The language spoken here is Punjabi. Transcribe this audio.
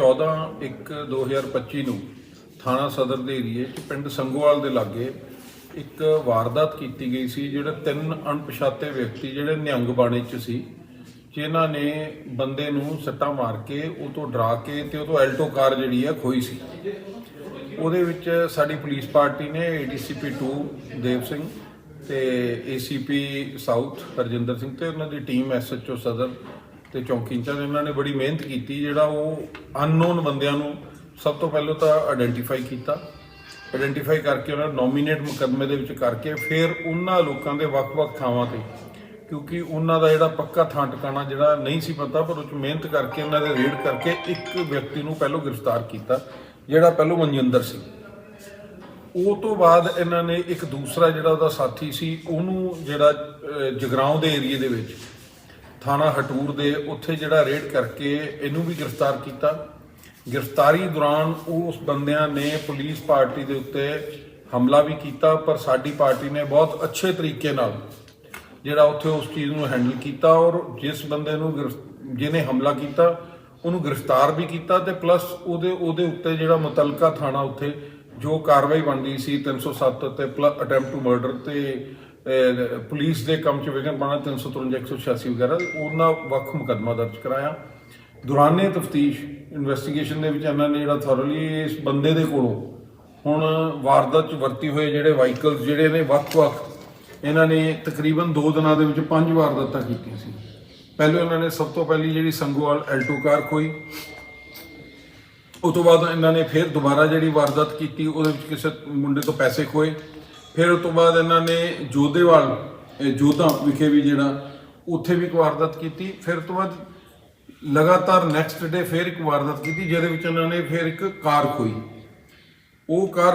14 1 2025 ਨੂੰ ਥਾਣਾ ਸਦਰ ਦੇ ਏਰੀਏ 'ਚ ਪਿੰਡ ਸੰਗੋਵਾਲ ਦੇ ਲਾਗੇ ਇੱਕ ਵਾਰਦਾਤ ਕੀਤੀ ਗਈ ਸੀ, ਜਿਹੜੇ ਤਿੰਨ ਅਣਪਛਾਤੇ ਵਿਅਕਤੀ ਜਿਹੜੇ ਨਿਹੰਗ ਬਾਣੇ 'ਚ ਸੀ, ਜਿਨ੍ਹਾਂ ਨੇ ਬੰਦੇ ਨੂੰ ਸੱਟਾਂ ਮਾਰ ਕੇ ਉਹ ਤੋਂ ਡਰਾ ਕੇ ਤੇ ਉਹ ਤੋਂ ਐਲਟੋ ਕਾਰ ਜਿਹੜੀ ਆ ਖੋਈ ਸੀ। ਉਹਦੇ ਵਿੱਚ ਸਾਡੀ ਪੁਲਿਸ ਪਾਰਟੀ ਨੇ ਏਡੀਸੀਪੀ 2 ਦੇਵ ਸਿੰਘ ਤੇ ਏਸੀਪੀ ਸਾਊਥ ਹਰਜਿੰਦਰ ਸਿੰਘ ਤੇ ਉਹਨਾਂ ਦੀ ਟੀਮ ਐਸਐਚਓ ਸਦਰ ਤੇ ਚੌਂਕੀ ਇੰਚਾਰਜ ਇਹਨਾਂ ਨੇ ਬੜੀ ਮਿਹਨਤ ਕੀਤੀ ਜਿਹੜਾ ਉਹ ਅਨਨੋਨ ਬੰਦਿਆਂ ਨੂੰ ਸਭ ਤੋਂ ਪਹਿਲਾਂ ਤਾਂ ਆਇਡੈਂਟੀਫਾਈ ਕੀਤਾ। ਆਇਡੈਂਟੀਫਾਈ ਕਰਕੇ ਉਹਨਾਂ ਨੂੰ ਨੋਮੀਨੇਟ ਮੁਕੱਦਮੇ ਦੇ ਵਿੱਚ ਕਰਕੇ ਫਿਰ ਉਹਨਾਂ ਲੋਕਾਂ ਦੇ ਵੱਖ-ਵੱਖ ਥਾਵਾਂ ਤੇ ਕਿਉਂਕਿ ਉਹਨਾਂ ਦਾ ਜਿਹੜਾ ਪੱਕਾ ਥਾਂ ਟਿਕਾਣਾ ਜਿਹੜਾ ਨਹੀਂ ਸੀ ਪਤਾ ਪਰ ਉਹ 'ਚ ਮਿਹਨਤ ਕਰਕੇ ਉਹਨਾਂ ਦੇ ਰੇਡ ਕਰਕੇ ਇੱਕ ਵਿਅਕਤੀ ਨੂੰ ਪਹਿਲਾਂ ਗ੍ਰਿਫਤਾਰ ਕੀਤਾ ਜਿਹੜਾ ਪਹਿਲਾਂ ਮਨਜਿੰਦਰ ਸੀ। ਉਹ ਤੋਂ ਬਾਅਦ ਇਹਨਾਂ ਨੇ ਇੱਕ ਦੂਸਰਾ ਜਿਹੜਾ ਉਹਦਾ ਸਾਥੀ ਸੀ ਉਹਨੂੰ ਜਿਹੜਾ ਅਹ, ਜਗਰਾਉਂ ਦੇ ਏਰੀਏ ਦੇ ਵਿੱਚ ਥਾਣਾ ਹਟੂਰ ਦੇ ਉੱਥੇ ਜਿਹੜਾ ਰੇਡ ਕਰਕੇ ਇਹਨੂੰ ਵੀ ਗ੍ਰਿਫਤਾਰ ਕੀਤਾ। ਗ੍ਰਿਫਤਾਰੀ ਦੌਰਾਨ ਉਸ ਬੰਦਿਆਂ ਨੇ ਪੁਲਿਸ ਪਾਰਟੀ ਦੇ ਉੱਤੇ ਹਮਲਾ ਵੀ ਕੀਤਾ, ਪਰ ਸਾਡੀ ਪਾਰਟੀ ਨੇ ਬਹੁਤ ਅੱਛੇ ਤਰੀਕੇ ਨਾਲ ਜਿਹੜਾ ਉੱਥੇ ਉਸ ਚੀਜ਼ ਨੂੰ ਹੈਂਡਲ ਕੀਤਾ ਔਰ ਜਿਸ ਬੰਦੇ ਨੂੰ ਗ੍ਰਿਫ- ਜਿਹਨੇ ਹਮਲਾ ਕੀਤਾ, ਉਹਨੂੰ ਗ੍ਰਿਫਤਾਰ ਵੀ ਕੀਤਾ ਤੇ ਪਲੱਸ ਉਹਦੇ ਉਹਦੇ ਉੱਤੇ ਜਿਹੜਾ ਮੁਤਲਕਾ ਥਾਣਾ ਉੱਥੇ ਜੋ ਕਾਰਵਾਈ ਬਣਦੀ ਸੀ 307 ਤੇ ਅਟੈਂਪਟ ਟੂ ਮਰਡਰ ਤੇ ਪੁਲਿਸ ਦੇ ਕੰਮ 'ਚ ਵਿਘਨ ਪਾਉਣਾ 353 186 ਵਗੈਰਾ, ਉਹਨਾਂ ਵੱਖ ਮੁਕੱਦਮਾ ਦਰਜ ਕਰਾਇਆ। ਦੌਰਾਨੇ ਤਫਤੀਸ਼ ਇਨਵੈਸਟੀਗੇਸ਼ਨ ਦੇ ਵਿੱਚ ਇਹਨਾਂ ਨੇ ਜਿਹੜਾ ਥੋਰਲੀ ਇਸ ਬੰਦੇ ਦੇ ਕੋਲੋਂ ਹੁਣ ਵਾਰਦਾਤ 'ਚ ਵਰਤੀ ਹੋਏ ਜਿਹੜੇ ਵਾਹੀਕਲਸ ਜਿਹੜੇ ਨੇ, ਵੱਖ-ਵੱਖ, ਇਹਨਾਂ ਨੇ ਤਕਰੀਬਨ 2 ਦਿਨਾਂ ਦੇ ਵਿੱਚ ਪੰਜ ਵਾਰਦਾਤਾਂ ਕੀਤੀਆਂ ਸੀ। ਪਹਿਲੇ ਇਹਨਾਂ ਨੇ ਸਭ ਤੋਂ ਪਹਿਲੀ ਜਿਹੜੀ ਸੰਗੋਵਾਲ ਐਲਟੋ ਕਾਰ ਖੋਈ। ਉਸ ਤੋਂ ਬਾਅਦ ਇਹਨਾਂ ਨੇ ਫਿਰ ਦੁਬਾਰਾ ਜਿਹੜੀ ਵਾਰਦਾਤ ਕੀਤੀ, ਉਹਦੇ ਵਿੱਚ ਕਿਸੇ ਮੁੰਡੇ ਤੋਂ ਪੈਸੇ ਖੋਏ। ਫਿਰ ਉਸ ਤੋਂ ਬਾਅਦ ਇਹਨਾਂ ਨੇ ਜੋਧੇਵਾਲ, ਇਹ ਜੋਧਾ ਵਿਖੇ ਵੀ ਜਿਹੜਾ, ਉੱਥੇ ਵੀ ਇੱਕ ਵਾਰਦਾਤ ਕੀਤੀ। ਫਿਰ ਉਸ ਤੋਂ ਬਾਅਦ ਲਗਾਤਾਰ ਨੈਕਸਟ ਡੇ ਫਿਰ ਇੱਕ ਵਾਰਦਾਤ ਕੀਤੀ, ਜਿਹਦੇ ਵਿੱਚ ਇਹਨਾਂ ਨੇ ਫਿਰ ਇੱਕ ਕਾਰ ਖੋਈ। ਉਹ ਕਾਰ